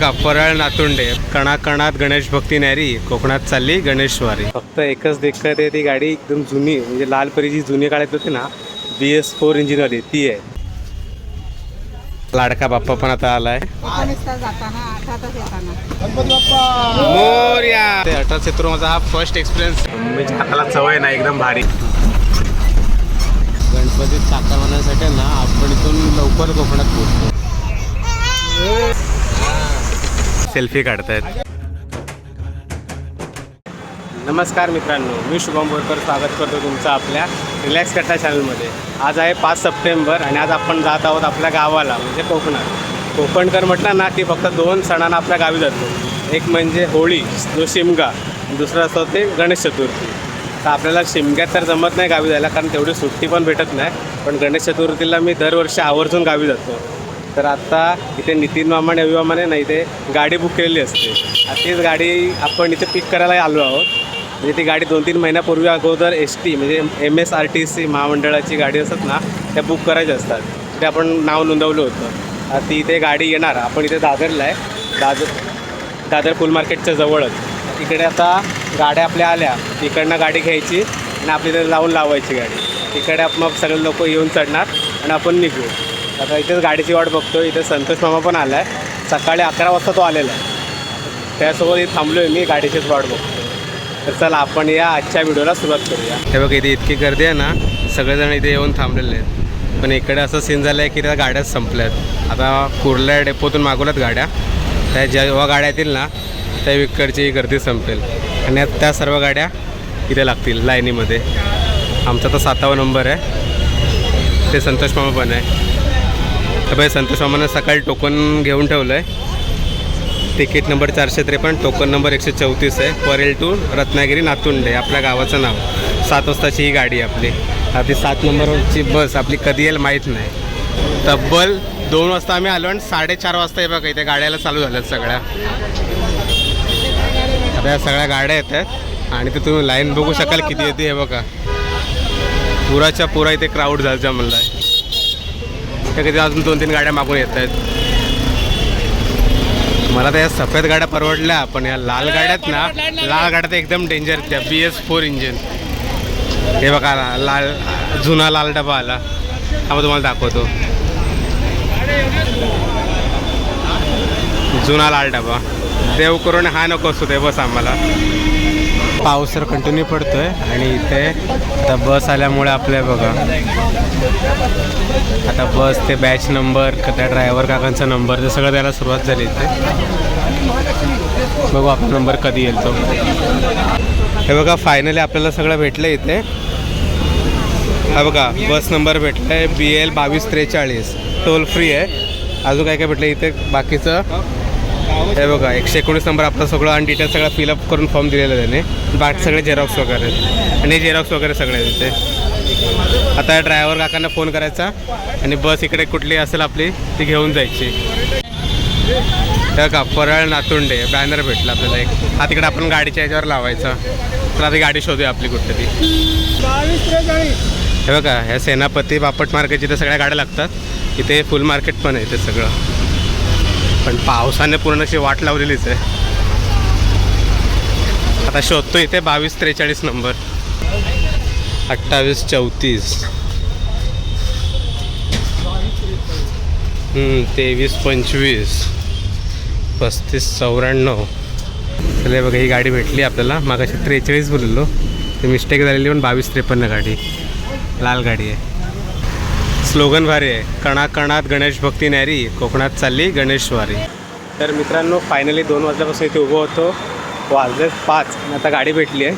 का परळ नातुंडे कणाकणात गणेश भक्ती नॅरी कोकणात चालली गणेशवारी फक्त एकच दिक्कत आहे ती गाडी एकदम जुनी म्हणजे लाल परीची जुनी काळात होती ना बी एस फोर इंजिनवाली ती आहे. लाडका बाप्पा पण आता आलाय. मोर्या! ते अठरा क्षेत्र माझा हा फर्स्ट एक्सपिरियन्स म्हणजे हाताला सवय ना एकदम भारी. गणपती साकार होण्यासाठी ना आपण इथून लवकर कोकणात पोहोचतो. सेल्फी काढतायत. नमस्कार मित्रांनो मी शुभम बोरकर स्वागत करतो तुमचं आपल्या रिलॅक्स कट्टा चॅनलमध्ये आज आहे पाच सप्टेंबर आणि आज आपण जात आहोत आपल्या गावाला म्हणजे कोकणात. कोकणकर म्हटलं ना की फक्त दोन सणांना आपल्या गावी जातो. एक म्हणजे होळी जो शिमगा दुसरं असतो ते गणेश चतुर्थी. तर आपल्याला शिमग्यात तर जमत नाही गावी जायला कारण तेवढी सुट्टी पण भेटत नाही. पण गणेश चतुर्थीला मी दरवर्षी आवर्जून गावी जातो. तर आता इथे नितीन मामाने अभि मामाने नाही ते गाडी बुक केलेली असते. तीच गाडी आपण इथे पिक करायला आलो आहोत. म्हणजे ती गाडी दोन तीन महिन्यापूर्वी अगोदर एस टी म्हणजे M S R T C महामंडळाची गाडी असतात ना त्या बुक करायच्या असतात. तिथे आपण नाव नोंदवलं होतं. ती इथे गाडी येणार. आपण इथे दादरला आहे. दादर दादर फुल मार्केटच्या जवळच. इकडे आता गाड्या आपल्या आल्या. इकडनं गाडी घ्यायची आणि आपली इथे लावून लावायची गाडी. तिकडे आप- मग सगळे लोक येऊन चढणार आणि आपण निघू. आता इथेच गाडीची वाट बघतो इथे संतोष मामा पण आला आहे सकाळी अकरा वाजता तो आलेला आहे. त्यासोबत इथे थांबलो आहे मी गाडीचीच वाट बघतो तर चला आपण या आजच्या व्हिडिओला सुरुवात करूया. हे बघ इथे इतकी गर्दी आहे ना सगळेजण इथे येऊन थांबलेले आहेत. पण इकडे असं सीन झालं आहे की त्या गाड्याच संपल्यात. आता कुर्ल्या डेपोतून मागवल्यात गाड्या. त्या जेव्हा गाड्या येतील ना त्या इकडची गर्दी संपेल. आणि त्या सर्व गाड्या इथे लागतील लाईनीमध्ये. आमचा तर सातावा नंबर आहे. ते संतोष मामा पण आहे. बाई भाई संतोष सकाळी टोकन घेऊन ठेवलं आहे तिकीट नंबर चारशे त्रेपन्न टोकन नंबर एकशे चौतीस आहे. परेल टू रत्नागिरी नातुंडे आपल्या गावाचं नाव. सात वाजताची ही गाडी आहे आपली. आता सात नंबरची बस आपली कधी येईल माहीत नाही. तब्बल दोन वाजता आम्ही आलो आणि साडेचार वाजता हे बघा इथे गाड्याला चालू झाल्यात सगळ्या. आता या सगळ्या गाड्या येत आहेत आणि ते तुम्ही लाईन बघू शकाल किती येते हे बघा. पुराच्या पुरा इथे क्राऊड झालं म्हणलं आहे किती अजून दोन तीन गाड्या मागून येत आहेत? मला तर या सफेद गाड्या परवडल्या पण या लाल गाड्यात ना लाल गाड्या तर एकदम डेंजर त्या बी एस फोर इंजिन हे बघा लाल जुना लाल डबा आला. हा मग तुम्हाला दाखवतो. जुना लाल डबा. देव करून हा नको असतो ते बस आम्हाला. पाऊस तर कंटिन्यू पडतोय आणि इथे आता बस आल्यामुळे आपल्या बघा. आता बस ते बॅच नंबर त्या ड्रायव्हर काकांचा नंबर ते सगळं द्यायला सुरुवात झाली इथे. बघू आपला नंबर कधी येईल तो. हे बघा फायनली आपल्याला सगळं भेटलं इथे. हा बघा बस नंबर भेटला आहे बी एल बावीस त्रेचाळीस. टोल फ्री आहे. अजून काय काय भेटलं इथे? बाकीचं? हे बघा एकशे एकोणीस नंबर आपलं सगळं आणि डिटेल्स सगळं फिलअप करून फॉर्म दिलेलं त्याने. बाकी सगळे झेरॉक्स वगैरे आहेत. आणि झेरॉक्स वगैरे सगळे आहेत इथे. आता ड्रायव्हर काकांना फोन करायचा. आणि बस इकडे कुठली असेल आपली ती घेऊन जायची. तर का परळ नातुंडे बॅनर भेटला आपल्याला एक. हा तिकडे आपण गाडीच्या याच्यावर लावायचा. तर आता गाडी शोधूया आपली कुठली हे बघा ह्या सेनापती बापट मार्केट जिथे सगळ्या गाड्या लागतात इथे फुल मार्केट पण आहे ते सगळं. पण पावसाने पूर्ण अशी वाट लावलेलीच आहे. आता शोधतो इथे बावीस त्रेचाळीस नंबर. अठ्ठावीस चौतीस. तेवीस पंचवीस. पस्तीस चौऱ्याण्णव. चले बघा ही गाडी भेटली आपल्याला. मागाशी त्रेचाळीस बोललो. ते मिस्टेक झालेली पण बावीस त्रेपन्न गाडी. लाल गाडी आहे. स्लोगन भारी आहे. कणाकणात गणेश भक्ती नॅरी कोकणात चालली गणेशवारी तर मित्रांनो फायनली दोन वाजल्यापासून इथे उभं होतो. वाजले पाच. आता गाडी भेटली आहे.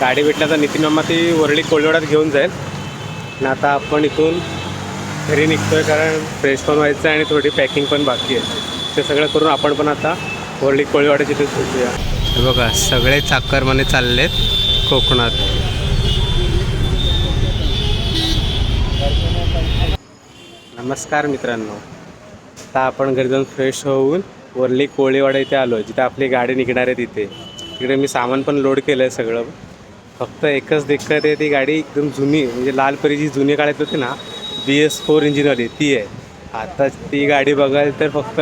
गाडी भेटल्या तर नितीन मामा ती वरळी कोलवड्यात घेऊन जाईल. आणि आता आपण इथून घरी निघतो आहे कारण फ्रेश पण व्हायचं आहे आणि थोडी पॅकिंग पण बाकी आहे. ते सगळं करून आपण पण आता वरळी कोळीवाड्याची तिथे बघा सगळे चाकरमाने चाललेत कोकणात. नमस्कार मित्रांनो. आता आपण घरी जाऊन फ्रेश होऊन वरली कोळीवाडा इथे आलो आहे जिथे आपली गाडी निघणार आहे तिथे. तिकडे मी सामान पण लोड केलं आहे सगळं. फक्त एकच दिक्कत आहे ती गाडी एकदम जुनी म्हणजे लाल परीची जुनी काळात होती ना बी एस फोर इंजिनवाली ती आहे. आता ती गाडी बघाल तर फक्त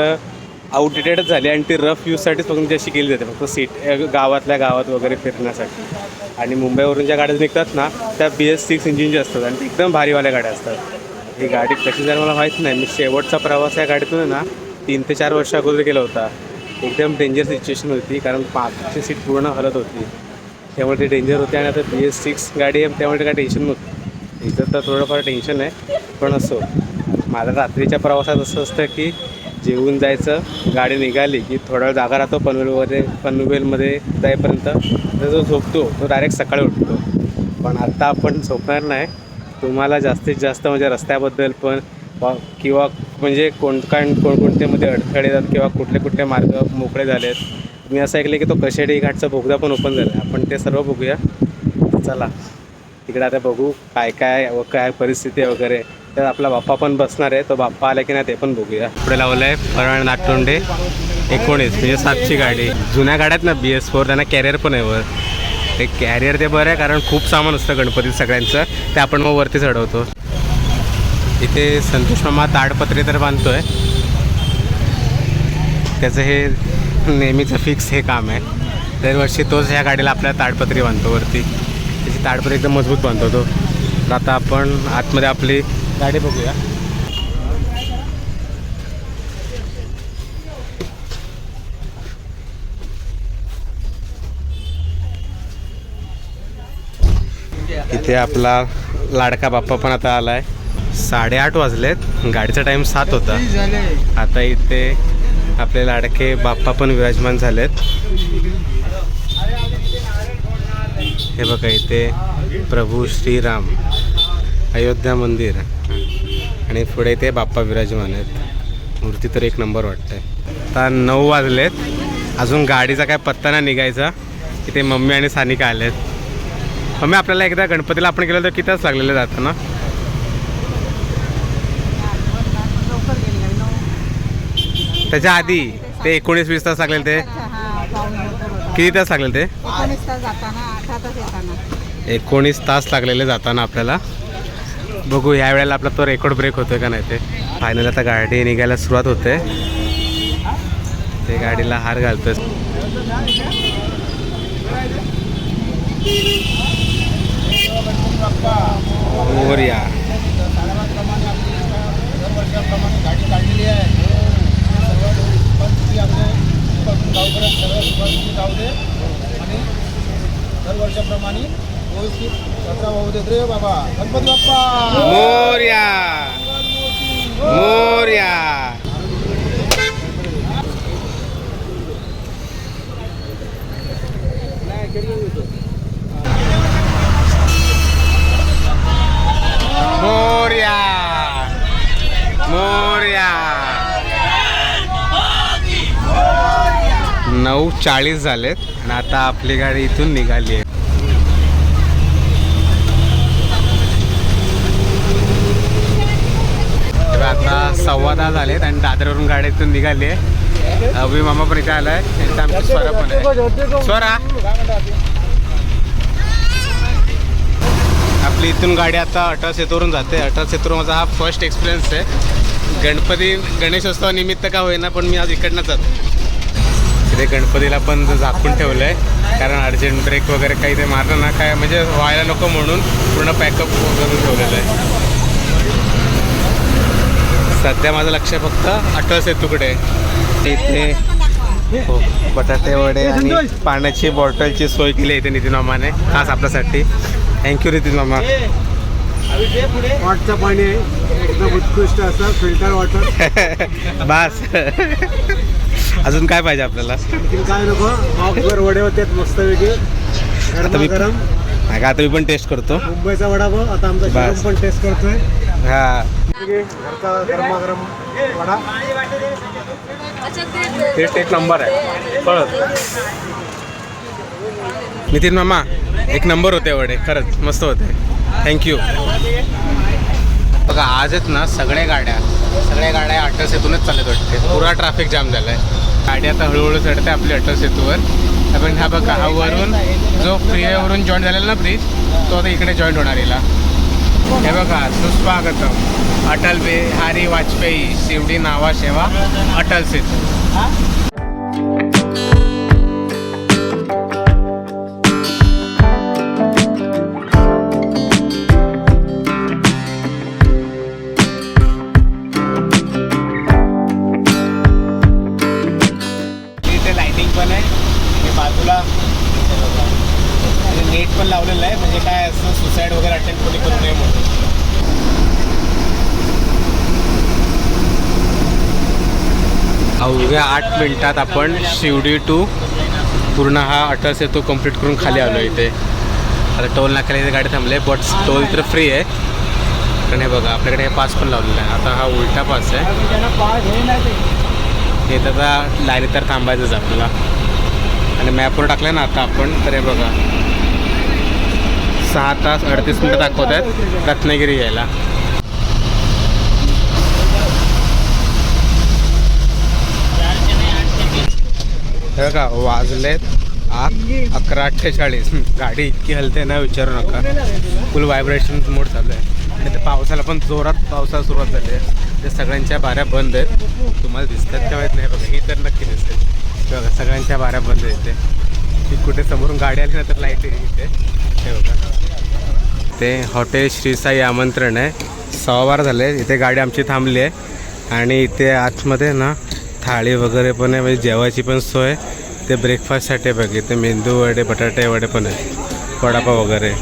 आउटडेटेडच झाली आणि ती रफ यूजसाठीच फक्त म्हणजे अशी केली जाते. फक्त सीट गावातल्या गावात वगैरे फिरण्यासाठी. आणि मुंबईवरून ज्या गाड्या निघतात ना त्या बी एस सिक्स इंजिनच्या असतात आणि एकदम भारीवाल्या गाड्या असतात. ही गाडी कशी जर मला माहीत नाही. मी शेवटचा प्रवास या गाडीतून आहे ना तीन ते चार वर्ष अगोदर केला होता. एकदम डेंजर सिच्युएशन होती कारण पाचची सीट पूर्ण हलत होती. त्यामुळे ते डेंजर होते आणि आता बी एस सिक्स गाडी आहे त्यामुळे काय टेन्शन नव्हतं. इथं तर थोडंफार टेन्शन आहे पण असो. माझ्या रात्रीच्या प्रवासात असं असतं की जेवून जायचं गाडी निघाली की थोडा वेळ जागा राहतो पनवेलमध्ये पनवेलमध्ये जाईपर्यंत. तर जो झोपतो तो डायरेक्ट सकाळी उठतो. पण आत्ता आपण झोपणार नाही तुम्हाला जास्तीत जास्त म्हणजे रस्त्याबद्दल पण किंवा म्हणजे कोणकाण कोणकोणतेमध्ये अडथळे येतात किंवा कुठले कुठले मार्ग मोकळे झाले आहेत मी असं ऐकलं की तो कशेडी घाटचा बोगदा पण ओपन झाला आहे आपण ते सर्व बघूया. चला. तिकडे आता बघू काय काय व काय परिस्थिती वगैरे. तर आपला बाप्पा पण बसणार आहे. तो बाप्पा आला की नाही ते पण बघूया. पुढे लावलं आहे फरळ नागतोंडे. एकोणीस म्हणजे सातची गाडी. जुन्या गाड्यात ना बी एस फोर त्यांना कॅरियर पण आहे वर. ते कॅरियर ते बरं आहे कारण खूप सामान असतं गणपती सगळ्यांचं. ते आपण मग वरती चढवतो इथे संतोष मामा ताडपत्री तर बांधतोय. त्याचं हे नेहमीचं फिक्स हे काम आहे. दरवर्षी तोच ह्या गाडीला आपल्या ताडपत्री बांधतो वरती. त्याची ताडपत्री एकदम मजबूत बांधतो तो. आता आपण आतमध्ये आपली गाडी बघूया. इथे आपला लाडका बाप्पा पण आता आलाय. साडेआठ वाजलेत. गाडीचा टाईम सात होता. आता इथे आपले लाडके बाप्पा पण विराजमान झालेत. हे बघा इथे प्रभू श्रीराम अयोध्या मंदिर. आणि पुढे ते बाप्पा विराजमान आहेत. मूर्ती तर एक नंबर वाटते आता नऊ वाजलेत. अजून गाडीचा काय पत्ता नाही निघायचा. इथे मम्मी आणि सानिका आलेत. मम्मी आपल्याला एकदा गणपतीला आपण गेलो तर किती तास लागलेले जाताना त्याच्या आधी ते एकोणीस वीस तास लागलेले ते. किती तास लागलेले ते? एकोणीस तास लागलेले जाताना आपल्याला. बघू या वेळेला आपला तो रेकॉर्ड ब्रेक होतोय का नाही ते. फायनल आता गाडी निघायला सुरुवात होते. ते गाडीला हार घालतोय. मोरया गाडी काढलेली आहे सर्व परिस्थिती आपले गावपर्यंत सर्व जाऊ दे आणि दरवर्षाप्रमाणे व्यवस्थित जत्रा होऊ देत रे बाबा गणपती बाप्पा मोरया मोरया मोरया नऊ चाळीस झालेत आणि आता आपली गाडी इथून निघाली आहे. तर आता सव्वा दहा झालेत आणि दादरवरून गाडी इथून निघाली आहे. अभि मामा पण इथे आलाय. त्यांचा आमची स्वरा पण आहे. स्वरा! आपली इथून गाडी आता अठरा सेतूवरून जाते. अठरा सेतूर माझा हा फर्स्ट एक्सपिरियन्स आहे. गणपती गणेशोत्सवानिमित्त का होईना पण मी आज इकडनं जातो. तिथे गणपतीला पण झाकून ठेवलं आहे कारण अर्जंट ब्रेक वगैरे काही ते मारलं ना काय म्हणजे व्हायला नको म्हणून पूर्ण पॅकअप करून ठेवलेलं आहे. सध्या माझं लक्ष फक्त अटल सेतूकडे. इथे हो, बटाटे वडे आणि पाण्याची बॉटलची सोय केली आहे इथे नितीन मामाने खास आपल्यासाठी. थँक्यू नितीन मामा. वॉटचं पाणी आहे. एकदम उत्कृष्ट असं फिल्टर वॉटर. बस. अजून काय पाहिजे आपल्याला? काय नको बॉक्सवर वडे होते मस्तपैकी. आता मी गरम. गरम नाही का आता मी पण टेस्ट करतो. मुंबईचा वडापाव आता आमचा पण टेस्ट करतोय. हा. घरचा गरमागरम वडा. टेस्ट एक नंबर आहे. कळत नितीन मामा एक नंबर होते वडे खरंच. मस्त होते. थँक्यू बघा आज आहेत ना सगळ्या गाड्या. सगळ्या गाड्या अटल सेतूनच चालत वाटते. पुरा ट्रॅफिक जाम झाला आहे गाडी आता हळूहळू चढते आपली अटल सेतूवर. आपण हा बघा हा वरून जो फ्रीवेवरून जॉईन झालेला ना ब्रिज तो आता इकडे जॉईंट होणार याला हे बघा सुस्वागतम. अटल बिहारी वाजपेयी शिवडी नावा सेवा अटल सेतू. अवघ्या आठ मिनिटात आपण शिवडी टू पूर्ण हा अटल सेतू कंप्लीट करून खाली आलो इथे. आता टोल नाक्याला इथे गाडी थांबले बट टोल तर फ्री आहे. कारण हे बघा आपल्याकडे हे पास पण लावलेला आहे. आता हा उलटा पास आहे. हे तर आता लाईनीत तर थांबायचंच आपल्याला. आणि मॅपवर टाकलं ना आता आपण तर हे बघा. सहा तास अडतीस मिनटं दाखवत आहेत रत्नागिरी यायला. हे का वाजलेत अकरा अठ्ठेचाळीस. गाडी इतकी हलते ना विचारू नका. फुल व्हायब्रेशन मोड चालू आहे. आणि ते पावसाला पण जोरात पावसाला सुरुवात झाली आहे. ते सगळ्यांच्या बाऱ्या बंद आहेत. तुम्हाला दिसतात का माहीत नाही बघा ही तर नक्की दिसते बघा सगळ्यांच्या बाऱ्या बंद आहेत इथे ती कुठे समोरून गाडी आली ना तर लाइट येईल इथे. हे बघा. ते हॉटेल श्रीसाई आमंत्रण आहे. सहावार बारा झाले इथे गाडी आमची थांबली आहे. आणि इथे आतमध्ये ना थाळी वगैरे पण आहे म्हणजे जेवायची पण सोय. ते ब्रेकफास्टसाठी बघ इथे मेंदू वडे बटाटे वडे पण आहेत वडापाव वगैरे.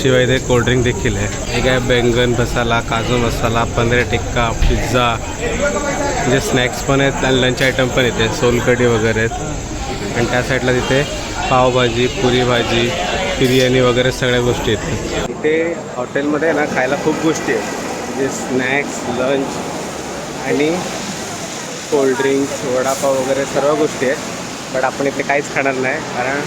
शिवाय इथे कोल्ड्रिंक देखील आहे. एक आहे बैंगन मसाला काजू मसाला पनीर टिक्का पिझ्झा म्हणजे स्नॅक्स पण आहेत आणि लंच आयटम पण येते सोलकढी वगैरे आहेत. आणि त्या साईडला तिथे पावभाजी पुरी भाजी बिर्याणी वगैरे सगळ्या गोष्टी येतात इथे हॉटेलमध्ये ना खायला खूप गोष्टी आहेत. म्हणजे स्नॅक्स लंच आणि कोल्ड्रिंक्स वडापाव वगैरे सर्व गोष्टी आहेत. बट आपण इथे काहीच खाणार नाही कारण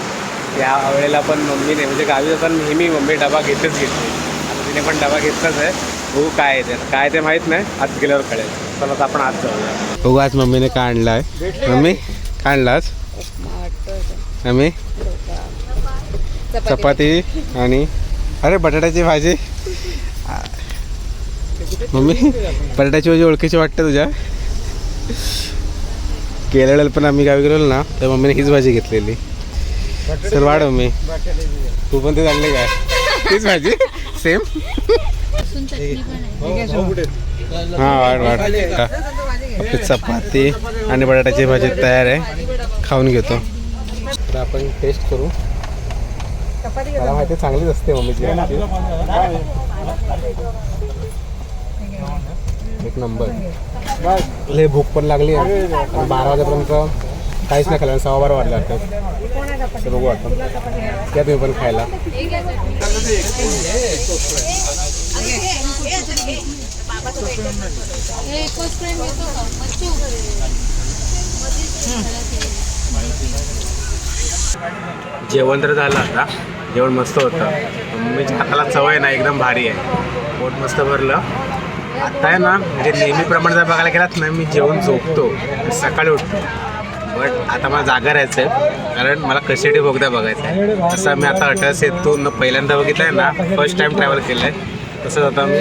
या वेळेला पण मम्मीने म्हणजे गावी जाताना नेहमी मम्मी डबा घेतच घेतली आता तिने पण डबा घेतलाच आहे. हो काय आहे ते. काय ते माहीत नाही. आत गेल्यावर कळेल. चला आता आपण आत जाऊया. हो आज मम्मीने काय आणलं आहे? मम्मी काय आणलं आज? मम्मी? चपाती आणि अरे बटाट्याची भाजी. मम्मी बटाट्याची भाजी ओळखीची वाटते तुझ्या. केरळला पण आम्ही गावी गेलो ना तर मम्मीने हीच भाजी घेतलेली. सर वाढ मम्मी. तू पण ते चांगले काय तीच भाजी सेम हां वाढ वाढ. आपली चपाती आणि बटाट्याची भाजी तयार आहे. खाऊन घेतो. तर आपण टेस्ट करू. मला माहिती चांगलीच असते मम्मीची. एक नंबर. लय भूक पण लागली. आहे आणि बारा वाजेपर्यंत काहीच नाही खाल्लं. सव्वा बारा वाजले वाटतं तर बघू आता. त्या तुम्ही पण खायला. जेवण तर झालं आता. जेवण मस्त होतं. मम्मीच्या हाताला सवय ना एकदम भारी आहे. पोट मस्त भरलं. आता आहे ना म्हणजे नेहमीप्रमाणे जर बघायला गेलात ना मी जेवण झोपतो. सकाळी उठतो. बट आता मला जागा राहायचं आहे कारण मला कशेडी बोगदा बघायचा आहे तसं मी आता अठरा सेतून पहिल्यांदा बघितलं आहे ना फर्स्ट टाईम ट्रॅव्हल केलं आहे तसंच आता मी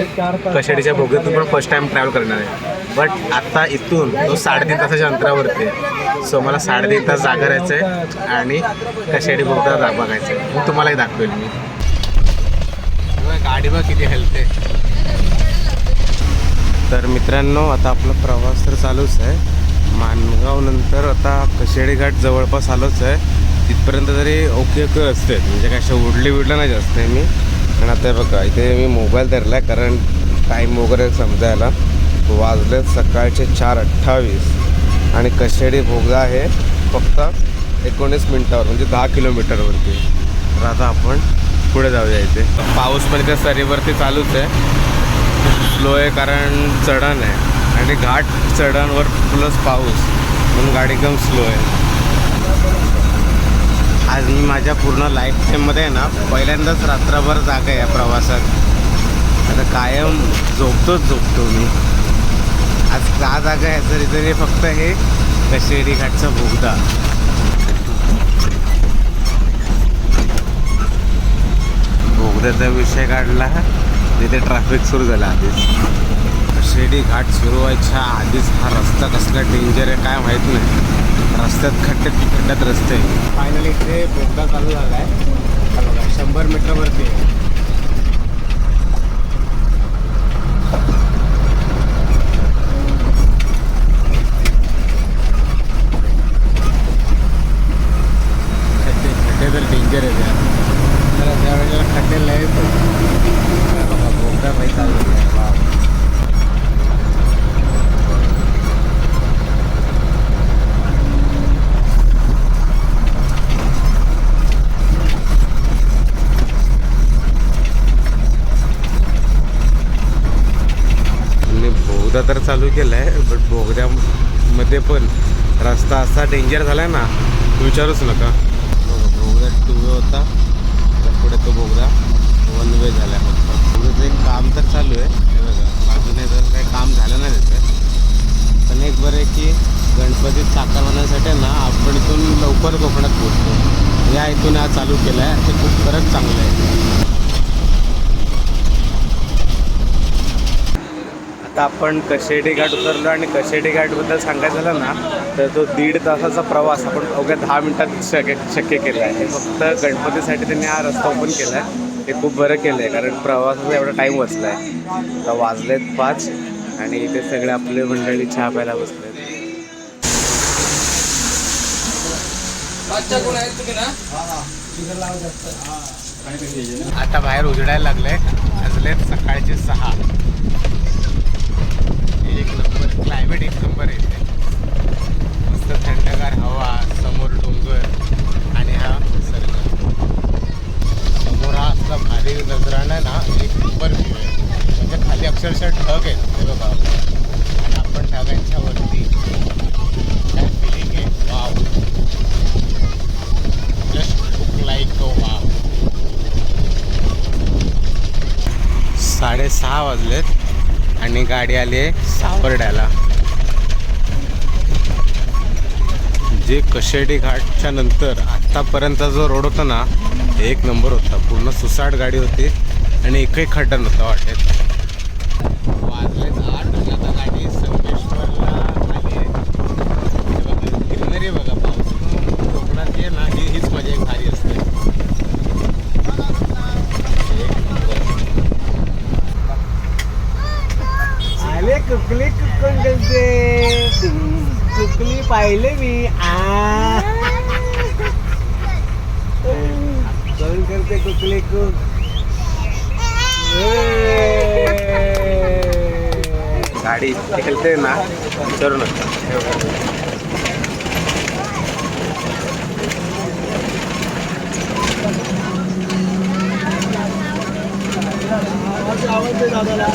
कशेडीच्या बोगद्यातून पण फर्स्ट टाईम ट्रॅव्हल करणार आहे. बट आता इथून तो साडेतीन तासाच्या अंतरावरती आहे. सो मला साडेतीन तास जागा राहायचं आहे आणि कशेडी बोगदा जा बघायचं आहे मग तुम्हालाही दाखवेल मी. गाडी बघ किती हेल्थ आहे. तर मित्रांनो आता आपला प्रवास तर चालूच आहे. माणगावनंतर आता कशेडी घाट जवळपास आलोच आहे. तिथपर्यंत तरी ओके ओके असते म्हणजे काय अशा उडली विडलं नाही जास्त आहे मी. आणि आता बघा इथे मी मोबाईल धरला आहे कारण टाईम वगैरे समजायला. वाजले सकाळचे चार अठ्ठावीस. आणि कशेडी बोगदा आहे फक्त एकोणीस मिनटावर म्हणजे दहा किलोमीटरवरती तर आता आपण पुढे जाऊया इथे. पाऊस पण इथे सरीवरती चालूच आहे. स्लो आहे कारण चढण आहे. आणि घाट चढणवर प्लस पाऊस. म्हणून गाडी एकदम स्लो आहे. आज मी माझ्या पूर्ण लाईफ टाईममध्ये आहे ना पहिल्यांदाच रात्रभर जागा आहे या प्रवासात. आता कायम झोपतोच झोपतो मी. आज का जागा आहे तरी तरी फक्त हे कशेडी घाटचा बोगदा. बोगद्याचा विषय काढला. तिथे ट्रॅफिक सुरू झाला आधीच. कशेडी घाट सुरू व्हायच्या आधीच हा रस्ता कसला डेंजर आहे काय माहीत नाही. रस्त्यात खड्ड्यात खड्ड्यात रस्ते. फायनली इथे बोगदा चालू झाला आहे शंभर मीटरवरती आहे खड्डे खड्डे तर डेंजर आहे त्या तर त्या वेळेला खड्डे लय बघा बोगदा बाई चालू आहे वा मी बोगदा तर चालू केलं आहे बट बोगद्यामध्ये पण रस्ता असा डेंजर झाला आहे ना विचारूच नका. बघा, बोगदा टू वे होता तर पुढे तो बोगदा वन वे झाला आहे फक्त. बोगद्याचं एक काम तर चालू आहे. हे बघा बाजूने जर काही काम झालं नाही त्याचं पण एक बरं आहे की गणपतीत साकार होण्यासाठी ना आपण इथून लवकर कोकणात पोहोचतो. या इथून हा चालू केला आहे ते खूप खरंच चांगलं आहे. आता आपण कशेडी घाट उतरलो आणि कशेडी घाटबद्दल सांगायचं झालं ना तर तो दीड तासाचा प्रवास आपण अवघ्या दहा मिनिटात शक्य शक्य केला आहे. फक्त गणपतीसाठी त्यांनी हा रस्ता ओपन केला आहे हे खूप बरं केलं आहे कारण प्रवासाचा एवढा टाईम वाचला आहे आता वाजलेत पाच आणि इथे सगळे आपले मंडळी चहा प्यायला बसलेत. आता बाहेर उजडायला लागले. सकाळचे सहा एक नंबर क्लायमेट एक नंबर येते मस्त थंडगार हवा समोर डोंगर आणि हा निसर्ग समोर हा असला भारी नजराणा ना एक नंबर व्ह्यू आहे म्हणजे खाली अक्षरशः ढग आहेत हे बघा आणि आपण ढगांच्या वरती काय फिलिंग आहे wow just look like wow साडेसहा वाजलेत आणि गाडी आली आहे सावरड्याला जे कशेडी घाटच्या नंतर आत्तापर्यंत जो रोड होता ना एक नंबर होता. पूर्ण सुसाट गाडी होती आणि एकही खड्डा नव्हता वाटेत. वाजलेत आठ आता गाडी संकेश्वरला आली आहे बघा ग्रीनरी बघा पावसातून कोकणात ये ना हीच मजा एक भारी असते एक नंबर. आले कुकली गेलते कुकली पाहिले मी. आ. कोण करते कुकली कुक गाडी खेळते ना विचारू नका. आवडते दादाला.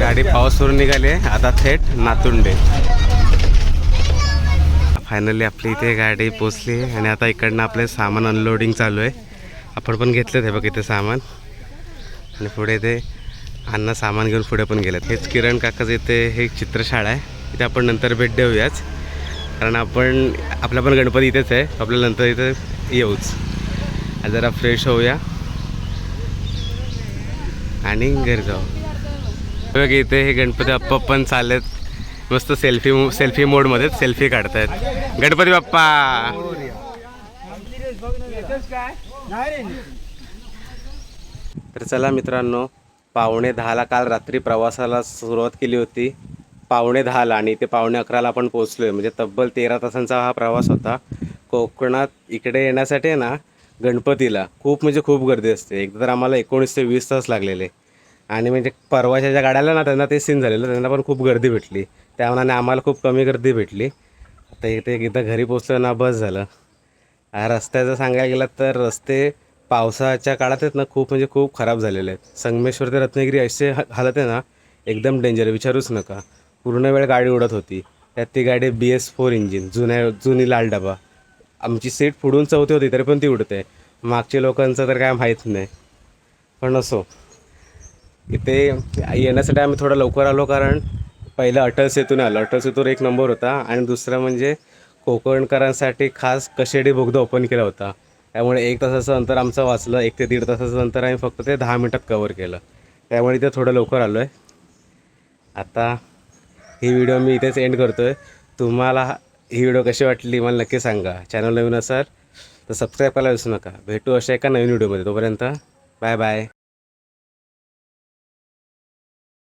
गाडी पावसवरून निघाली. आहे आता थेट नातुंडे. फायनली आपली इथे गाडी पोचली आणि आता इकडनं आपले सामान अनलोडिंग चालू आहे. आपण पण घेतलं ते बघ इथे सामान. आणि पुढे ते अण्णा सामान घेऊन पुढे पण गेलेत. हेच किरण काकाचं इथे हे एक चित्रशाळा आहे. इथे आपण नंतर भेट देऊयाच कारण आपण आपला पण गणपती इथेच आहे. आपल्याला नंतर इथे येऊच. जरा फ्रेश होऊया. आणि घरी जाऊ. बघ इथे हे गणपती बाप्पा पण चाललेत. मस्त सेल्फी सेल्फी मोडमध्ये सेल्फी काढतायत. गणपती बाप्पा! तर चला मित्रांनो पावणे दहाला काल रात्री प्रवासाला सुरुवात केली होती. पावणे दहाला आणि ते पावणे अकराला आपण पोचलो आहे म्हणजे तब्बल तेरा तासांचा हा प्रवास होता. कोकणात इकडे येण्यासाठी ना गणपतीला खूप म्हणजे खूप गर्दी असते. एकदा तर आम्हाला एकोणीस ते वीस तास लागलेले. आणि म्हणजे परवाच्या ज्या गाड्याला ना त्यांना ते सीन झालेलं त्यांना पण खूप गर्दी भेटली. त्यामानाने आम्हाला खूप कमी गर्दी भेटली. आता इथे एकदा घरी पोचलो ना बस झालं. रस्त्याचं सांगायला गेलं तर रस्ते पावसाच्या काळात आहेत ना खूप म्हणजे खूप खराब झालेले आहेत. संगमेश्वर ते रत्नागिरी असे हालत आहे ना एकदम डेंजर विचारूच नका. पूर्ण वेळ गाडी उडत होती. त्यात ती गाडी बी एस फोर इंजिन जुन्या जुनी लाल डबा. आमची सीट पुढून चौथी होती तरी पण ती उडते. मागच्या लोकांचं तर काय माहीत नाही. पण असो. इथे येण्यासाठी आम्ही थोडं लवकर आलो कारण पहिलं अटल सेतूने आलो. अटल सेतूवर एक नंबर होता. आणि दुसरं म्हणजे कोकणकरांसाठी खास कशेडी बोगदा ओपन केला होता. त्यामुळे एक तासाचं अंतर आमचं वाचलं. एक ते दीड तासाचं अंतर आम्ही फक्त ते दहा मिनटात कवर केलं. त्यामुळे इथे थोडं लवकर आलो आहे आता ही व्हिडिओ मी इथेच एंड करतो आहे तुम्हाला हा- ही व्हिडिओ कशी वाटली मला नक्की सांगा. चॅनल नवीन असाल तर सबस्क्राईब करायला विसरू नका. भेटू अशा एका नवीन व्हिडिओमध्ये तोपर्यंत बाय बाय